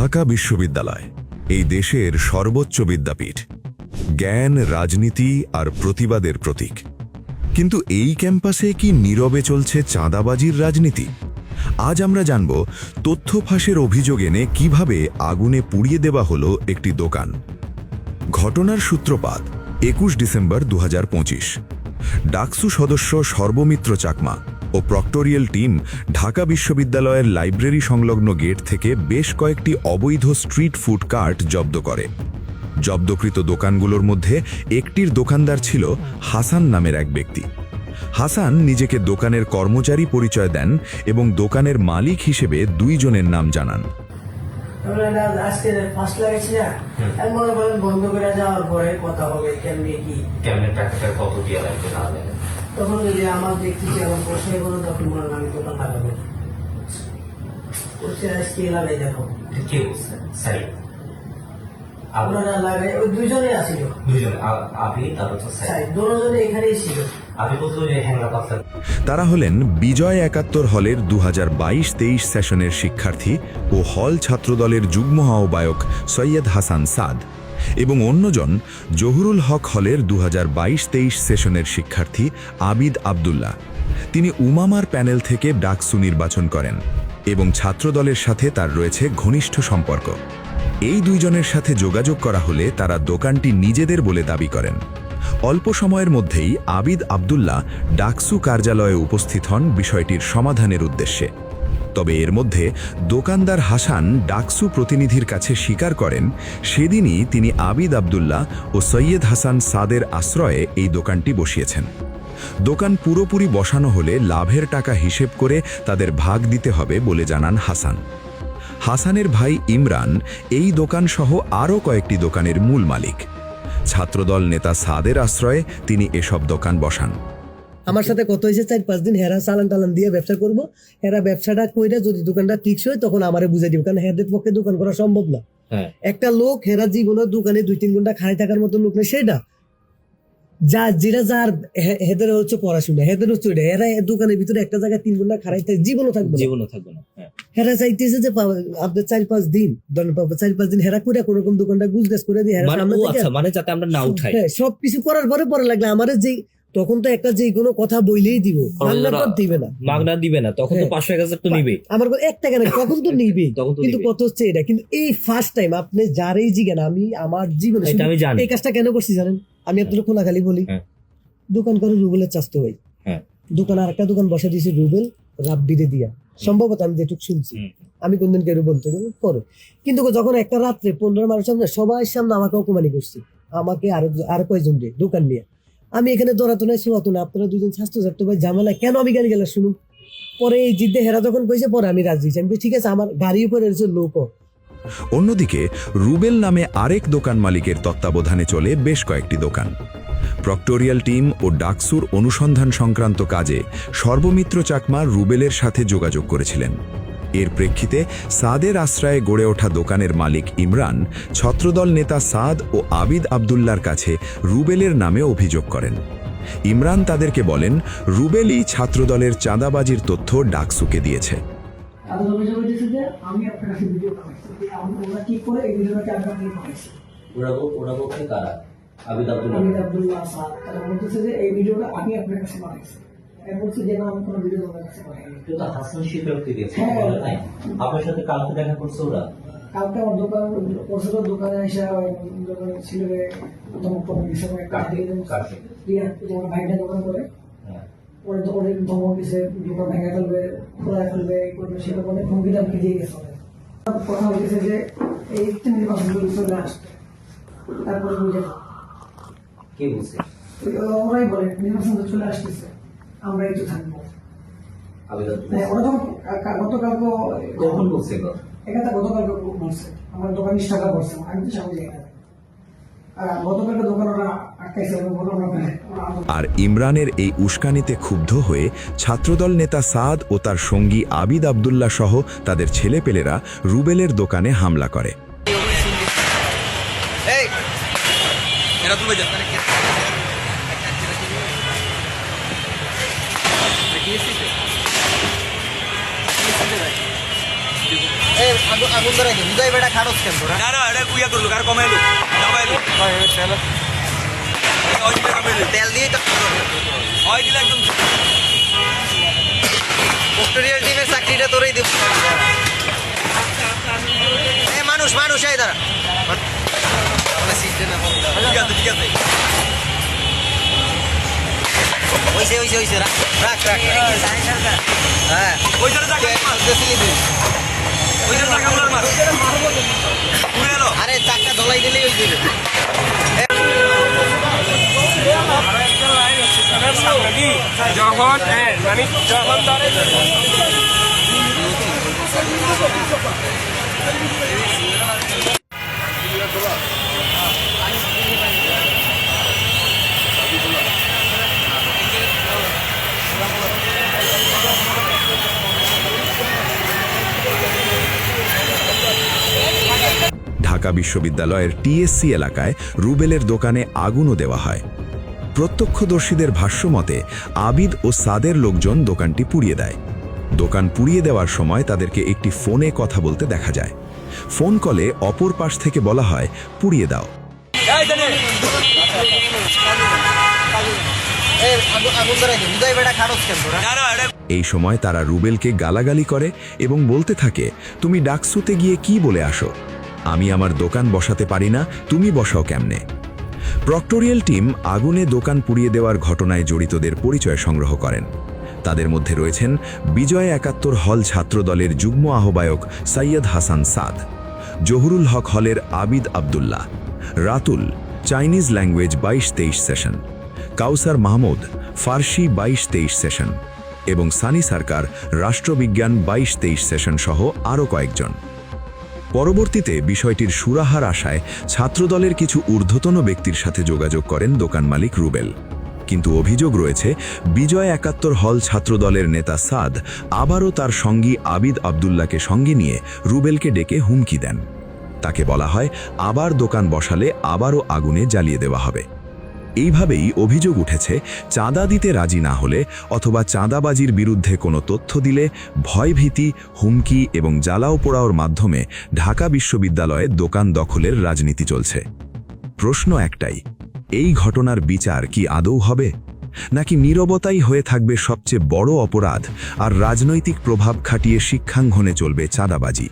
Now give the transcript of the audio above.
ঢাকা বিশ্ববিদ্যালয়, এই দেশের সর্বোচ্চ বিদ্যাপীঠ। জ্ঞান, রাজনীতি আর প্রতিবাদের প্রতীক। কিন্তু এই ক্যাম্পাসে কি নীরবে চলছে চাঁদাবাজির রাজনীতি? আজ আমরা জানব তথ্য ফাঁসের অভিযোগ এনে কীভাবে আগুনে পুড়িয়ে দেওয়া হলো একটি দোকান। ঘটনার সূত্রপাত, একুশ ডিসেম্বর দু হাজার পঁচিশ। ডাকসু সদস্য সর্বমিত্র চাকমা ও প্রক্টোরিয়াল টিম ঢাকা বিশ্ববিদ্যালয়ের লাইব্রেরি সংলগ্ন গেট থেকে বেশ কয়েকটি অবৈধ স্ট্রিট ফুড কার্ট জব্দ করে। জব্দকৃত দোকানগুলোর মধ্যে একটির দোকানদার ছিল হাসান নামের এক ব্যক্তি। হাসান নিজেকে দোকানের কর্মচারী পরিচয় দেন এবং দোকানের মালিক হিসেবে দুইজনের নাম জানান। আমরা আজকে ফার্স্ট না? আমি মনে করেন বন্ধ করে যাওয়ার পরে কথা হবে কেমনি কি? কেমনে টাকাটা কত দিয়ে লাগবে না তখন যদি আমার দেখতেছি আমার বসে কোনো তখন মনে হয় আমি দোকান লাগাবো বলছে আজকে লাগাই দেখো। কে বলছে? সাই আপনারা লাগাই ওই দুজনে আছিল দুজন আপনি তারপর তো দুজনে এখানেই ছিল। আপনি বলতো যে হ্যাংলা পাতলা তারা হলেন বিজয় একাত্তর হলের দু হাজার বাইশ তেইশ সেশনের শিক্ষার্থী ও হল ছাত্রদলের যুগ্ম আহ্বায়ক সৈয়দ হাসান সাদ। এবং অন্যজন জহুরুল হক হলের দু হাজার সেশনের শিক্ষার্থী আবিদ আবদুল্লাহ। তিনি উমামার প্যানেল থেকে ডাকসু নির্বাচন করেন এবং ছাত্রদলের সাথে তার রয়েছে ঘনিষ্ঠ সম্পর্ক। এই দুইজনের সাথে যোগাযোগ করা হলে তারা দোকানটি নিজেদের বলে দাবি করেন। অল্প সময়ের মধ্যেই আবিদ আবদুল্লাহ ডাকসু কার্যালয়ে উপস্থিত হন বিষয়টির সমাধানের উদ্দেশ্যে। তবে এর মধ্যে দোকানদার হাসান ডাকসু প্রতিনিধির কাছে স্বীকার করেন, সেদিনই তিনি আবিদ আবদুল্লাহ ও সৈয়দ হাসান সাদের আশ্রয়ে এই দোকানটি বসিয়েছেন। দোকান পুরোপুরি বসানো হলে লাভের টাকা হিসেব করে তাদের ভাগ দিতে হবে বলে জানান হাসান। হাসানের ভাই ইমরান এই দোকানসহ আরও কয়েকটি দোকানের মূল মালিক। ছাত্রদল নেতা সাদের আশ্রয়ে তিনি এসব দোকান বসান। আমার সাথে কত হয়েছে চার পাঁচ দিন হেরা চালান টালান দিয়ে ব্যবসা করব। হেরা ব্যবসাটা কইরা যদি দোকানটা ফিক্স হয় তখন আমারে বুঝাই দিব কারণ হেদের পক্ষে দোকান করা সম্ভব না। হ্যাঁ। একটা লোক হেরা জীবনের দোকানে দুই তিন ঘণ্টা খাই থাকার মতো লোক নেই সেটা যা যেটা যার হেদের হচ্ছে পড়াশোনা হেদের হচ্ছে ওইটা। হেরা দোকানের ভিতরে একটা জায়গায় তিন ঘণ্টা খারাই থাকে জীবনও থাকবে জীবনও থাকবে না হ্যাঁ। হেরা চাইতেছে যে আপনার চার পাঁচ দিন ধরেন পা- চার পাঁচ দিন হেরা করে কোন রকম দোকানটা গুজগাছ করে দিয়ে হেরা মানে আচ্ছা মানে যাতে আমরা না উঠাই। হ্যাঁ সবকিছু করার পরে পরে লাগলে আমারে যে তখন তো একটা যে কোনো কথা বইলেই দিব। বাংলা দিবে না। মাগনা দিবে না। তখন তো হ্যাঁ। পাঁচশো এক হাজার তো নিবে আমার এক টাকা না তখন তো নিবে কিন্তু কত হচ্ছে এটা। কিন্তু এই ফার্স্ট টাইম আপনি যারই জিজ্ঞান আমি আমার জীবনে আমি জানি। এই কাজটা কেন করছি জানেন? আমি আপনার খোলাখালি বলি। হ্যাঁ। দোকান করে রুবেলের চাস্তো ভাই। হ্যাঁ। দোকান আর একটা দোকান বসা দিয়েছে রুবেল রাব্বিরে দিয়া। সম্ভবত আমি যেটুকু শুনছি। আমি কোনদিন কেউ বলতে করে কিন্তু যখন একটা রাত্রে পনেরো মানুষ সামনে সবাই সামনে আমাকে অপমানি করছি। আমাকে আরও আরও কয়জন দিয়ে দোকান নিয়ে। আমি এখানে দৌড়াতো না শোয়াতো না আপনারা দুজন স্বাস্থ্য ছাড়তো ভাই ঝামেলা কেন আমি গালি গেলা শুনুন পরে এই জিদ্দে হেরা যখন কইছে, পরে আমি রাজি। আমি ঠিক আছে, আমার গাড়ি উপরে রয়েছে লোক অন্যদিকে, রুবেল নামে আরেক দোকান মালিকের তত্ত্বাবধানে চলে বেশ কয়েকটি দোকান। প্রক্টোরিয়াল টিম ও ডাকসুর অনুসন্ধান সংক্রান্ত কাজে সর্বমিত্র চাকমা রুবেলের সাথে যোগাযোগ করেছিলেন। এর প্রেক্ষিতে সাদের আশ্রয়ে গড়ে ওঠা দোকানের মালিক ইমরান ছত্রদল নেতা সাদ ও আবিদ আবদুল্লার কাছে রুবেলের নামে অভিযোগ করেন। ইমরান তাদেরকে বলেন রুবেলই ছাত্রদলের চাঁদাবাজির তথ্য ডাকসুকে দিয়েছে। আমি আপনার কাছে ভিডিও পাঠাইছি যে আমি ওরা কি করে এই ভিডিওটাকে আমি আপনাকে ওরা ওরা কারা? আবিদ আব্দুল্লাহ। স্যার তারা বলতেছে যে এই ভিডিওটা আমি আপনার কাছে পাঠাইছি বলছি যে না আমি কোনো ভিডিও তোমার কাছে পাঠাইনি তো হাসান স্বীকারোক্তি দিয়েছে। হ্যাঁ। আপনার সাথে কালকে দেখা করছে ওরা? কালকে আমার দোকান পরশুর দোকানে এসে দোকানে ছিল দিছে আমার দিয়ে ভাইটা দোকান করে। হ্যাঁ। পরে তো অনেক ধমক দিছে দোকান ভেঙে ফেলবে খোলা ফেলবে এই করবে সেটা অনেক হুমকি দামকি দিয়ে গেছে কথা হয়েছে যে এই তিন মাস চলে আসবে তারপরে বুঝে কে বলছে ওরাই বলে নির্বাচন চলে আসতেছে। আমরা একটু থাকব। মানে ওরা যখন কা- কা- গতকালকে কখন বলছে এগুলো? গতকালকে বলছে। আমার দোকান স্টাকা করছে। আমি তো সামনে যাই না আর ইমরানের এই উস্কানিতে ক্ষুব্ধ হয়ে ছাত্রদল নেতা সাদ ও তার সঙ্গী আবিদ আবদুল্লাহ সহ তাদের ছেলেপেলেরা রুবেলের দোকানে হামলা করে। এই তাহলে কে এই আগুন ধরাই দে বুঝাই বেটা খারস কেন তোরা না না, এটা কুইয়া করল, কার কমাইলো? হয় দিলে তেল দিয়ে তো দিলে একদম পোস্টোরিয়াল টিমের চাকরিটা তোরাই দিব। মানুষ মানুষ, এই দাঁড়া। হইছে হইছে হইছে রাখ রাখ রাখ। হ্যাঁ। ওই ওই এলো। আরে চাকটা ধলাই দিলেই যখন মানে যখন ধরে ঢাকা বিশ্ববিদ্যালয়ের টিএসসি এলাকায় রুবেলের দোকানে আগুনও দেওয়া হয়। প্রত্যক্ষদর্শীদের ভাষ্যমতে আবিদ ও সাদের লোকজন দোকানটি পুড়িয়ে দেয়। দোকান পুড়িয়ে দেওয়ার সময় তাদেরকে একটি ফোনে কথা বলতে দেখা যায়। ফোন কলে অপর পাশ থেকে বলা হয় পুড়িয়ে দাও। এই সময় তারা রুবেলকে গালাগালি করে এবং বলতে থাকে তুমি ডাকসুতে গিয়ে কি বলে আসো? আমি আমার দোকান বসাতে পারি না, তুমি বসাও কেমনে? প্রক্টোরিয়াল টিম আগুনে দোকান পুড়িয়ে দেওয়ার ঘটনায় জড়িতদের পরিচয় সংগ্রহ করেন। তাদের মধ্যে রয়েছেন বিজয় একাত্তর হল ছাত্রদলের যুগ্ম আহ্বায়ক সৈয়দ হাসান সাদ, জহুরুল হক হলের আবিদ আবদুল্লাহ, রাতুল, চাইনিজ ল্যাঙ্গুয়েজ বাইশ তেইশ সেশন, কাউসার মাহমুদ, ফার্সি বাইশ তেইশ সেশন এবং সানি সরকার রাষ্ট্রবিজ্ঞান বাইশ তেইশ সেশন সহ আরও কয়েকজন। পরবর্তীতে বিষয়টির সুরাহার আশায় ছাত্রদলের কিছু ঊর্ধ্বতন ব্যক্তির সাথে যোগাযোগ করেন দোকান মালিক রুবেল। কিন্তু অভিযোগ রয়েছে, বিজয় একাত্তর হল ছাত্রদলের নেতা সাদ আবারও তার সঙ্গী আবিদ আবদুল্লাকে সঙ্গে নিয়ে রুবেলকে ডেকে হুমকি দেন। তাকে বলা হয়, আবার দোকান বসালে আবারও আগুনে জ্বালিয়ে দেওয়া হবে। এইভাবেই অভিযোগ উঠেছে, চাঁদা দিতে রাজি না হলে অথবা চাঁদাবাজির বিরুদ্ধে কোনো তথ্য দিলে ভয়ভীতি, হুমকি এবং জ্বালাও পোড়াওর মাধ্যমে ঢাকা বিশ্ববিদ্যালয়ে দোকান দখলের রাজনীতি চলছে। প্রশ্ন একটাই, এই ঘটনার বিচার কি আদৌ হবে? নাকি নীরবতাই হয়ে থাকবে সবচেয়ে বড় অপরাধ আর রাজনৈতিক প্রভাব খাটিয়ে শিক্ষাঙ্গনে চলবে চাঁদাবাজি?